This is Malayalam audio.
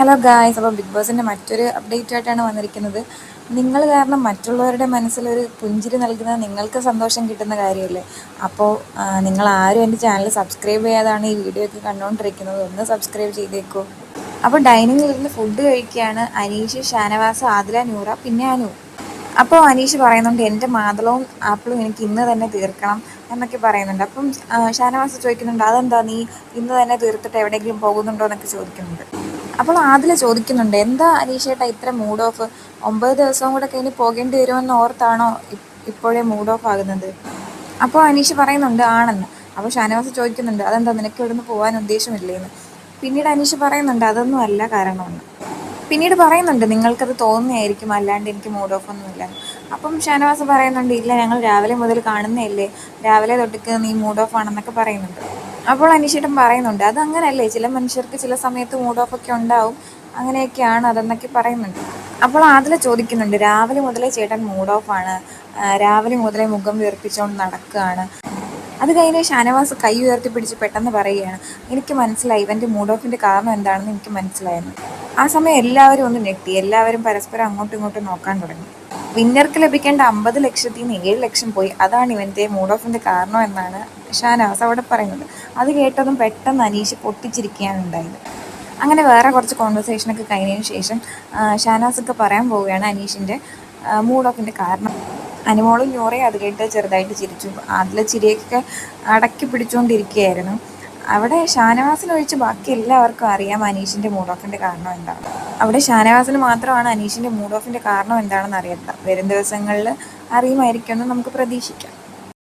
ഹലോ ഗായ്സ് അപ്പോൾ ബിഗ് ബോസിന്റെ മറ്റൊരു അപ്ഡേറ്റ് ആയിട്ടാണ് വന്നിരിക്കുന്നത്. നിങ്ങൾ കാരണം മറ്റുള്ളവരുടെ മനസ്സിലൊരു പുഞ്ചിരി നൽകുന്നത് നിങ്ങൾക്ക് സന്തോഷം കിട്ടുന്ന കാര്യമല്ലേ? അപ്പോൾ നിങ്ങൾ ആരും എന്റെ ചാനൽ സബ്സ്ക്രൈബ് ചെയ്യാതാണ് ഈ വീഡിയോ ഒക്കെ കണ്ടുകൊണ്ടിരിക്കുന്നത് ഒന്ന് സബ്സ്ക്രൈബ് ചെയ്തേക്കൂ. അപ്പോൾ ഡൈനിങ്ങിൽ ഇരുന്ന് ഫുഡ് കഴിക്കുകയാണ് അനീഷ് ഷാനവാസ് ആദില നൂറ പിന്നെ അനു. അപ്പോൾ അനീഷ് പറയുന്നുണ്ട് എന്റെ മാതളവും ആപ്പിളും എനിക്ക് ഇന്ന് തന്നെ തീർക്കണം എന്നൊക്കെ പറയുന്നുണ്ട്. അപ്പം ഷാനവാസ് ചോദിക്കുന്നുണ്ട് അതെന്താ നീ ഇന്ന് തന്നെ തീർത്തിട്ട് എവിടെയെങ്കിലും പോകുന്നുണ്ടോ എന്നൊക്കെ ചോദിക്കുന്നുണ്ട്. അപ്പോൾ ആദില ചോദിക്കുന്നുണ്ട് എന്താ അനീഷേട്ടാ ഇത്ര മൂഡ് ഓഫ് ഒമ്പത് ദിവസവും കൂടെ കഴിഞ്ഞ് പോകേണ്ടി വരുമെന്ന് ഓർത്താണോ ഇപ്പോഴേ മൂഡ് ഓഫ് ആകുന്നത്? അപ്പോൾ അനീഷ് പറയുന്നുണ്ട് ആണെന്ന്. അപ്പോൾ ഷാനവാസ് ചോദിക്കുന്നുണ്ട് അതെന്താ നിനക്ക് ഇവിടുന്ന് പോകാൻ ഉദ്ദേശമില്ലേന്ന്? പിന്നീട് അനീഷ് പറയുന്നുണ്ട് അതൊന്നും അല്ല കാരണമെന്ന്. പിന്നീട് പറയുന്നുണ്ട് നിങ്ങൾക്കത് തോന്നുന്നതായിരിക്കും അല്ലാണ്ട് എനിക്ക് മൂഡ് ഓഫ് ഒന്നുമില്ല അപ്പം ഷാനവാസ് പറയുന്നുണ്ട് ഇല്ല ഞങ്ങൾ രാവിലെ മുതൽ കാണുന്നതല്ലേ. രാവിലെ തൊട്ടിക്ക് നീ മൂഡ് ഓഫ് ആണെന്നൊക്കെ പറയുന്നുണ്ട്. അപ്പോൾ അനീഷേട്ടൻ പറയുന്നുണ്ട് അത് അങ്ങനെയല്ലേ ചില മനുഷ്യർക്ക് ചില സമയത്ത് മൂഡ് ഓഫ് ഒക്കെ ഉണ്ടാവും അങ്ങനെയൊക്കെയാണ് അതെന്നൊക്കെ പറയുന്നുണ്ട്. അപ്പോൾ അതിൽ ചോദിക്കുന്നുണ്ട് രാവിലെ മുതലേ ചേട്ടൻ മൂഡ് ഓഫ് ആണ് രാവിലെ മുതലേ മുഖം വീർപ്പിച്ചുകൊണ്ട് നടക്കുകയാണ് അത് കഴിഞ്ഞ് ഷാനവാസ് കൈ ഉയർത്തി പിടിച്ച് പെട്ടെന്ന് പറയുകയാണ് എനിക്ക് മനസ്സിലായി ഇവന്റെ മൂഡ് ഓഫിന്റെ കാരണം എന്താണെന്ന് എനിക്ക് മനസ്സിലായിരുന്നു. ആ സമയം എല്ലാവരും ഒന്ന് ഞെട്ടി. എല്ലാവരും പരസ്പരം അങ്ങോട്ടും ഇങ്ങോട്ടും നോക്കാൻ തുടങ്ങി. വിന്നർക്ക് ലഭിക്കേണ്ട അമ്പത് ലക്ഷത്തിൽ നിന്ന് ഏഴ് ലക്ഷം പോയി. അതാണ് ഇവന്റെ മൂഡ് ഓഫിന്റെ കാരണം എന്നാണ് ഷാനവാസ് അവിടെ പറയുന്നത്. അത് കേട്ടതും പെട്ടെന്ന് അനീഷ് പൊട്ടിച്ചിരിക്കുകയാണ് ഉണ്ടായത്. അങ്ങനെ വേറെ കുറച്ച് കോൺവെർസേഷനൊക്കെ കഴിഞ്ഞതിന് ശേഷം ഷാനാസ് ഷാനവാസൊക്കെ പറയാൻ പോവുകയാണ് അനീഷിന്റെ മൂഡ് ഓഫിന്റെ കാരണം. അനുമോളും ഞോറയും അത് കേട്ട് ചെറുതായിട്ട് ചിരിച്ചു. അതിലെ ചിരിയൊക്കെ അടക്കി പിടിച്ചുകൊണ്ടിരിക്കുകയായിരുന്നു. അവിടെ ഷാനവാസിന് ഒഴിച്ച് ബാക്കി എല്ലാവർക്കും അറിയാം അനീഷിന്റെ മൂഡ് ഓഫിന്റെ കാരണം എന്താണ്. അവിടെ ഷാനവാസിന് മാത്രമാണ് അനീഷിന്റെ മൂഡ് ഓഫിന്റെ കാരണം എന്താണെന്ന് അറിയാത്ത വരും ദിവസങ്ങളിൽ അറിയുമായിരിക്കുമെന്ന് നമുക്ക് പ്രതീക്ഷിക്കാം.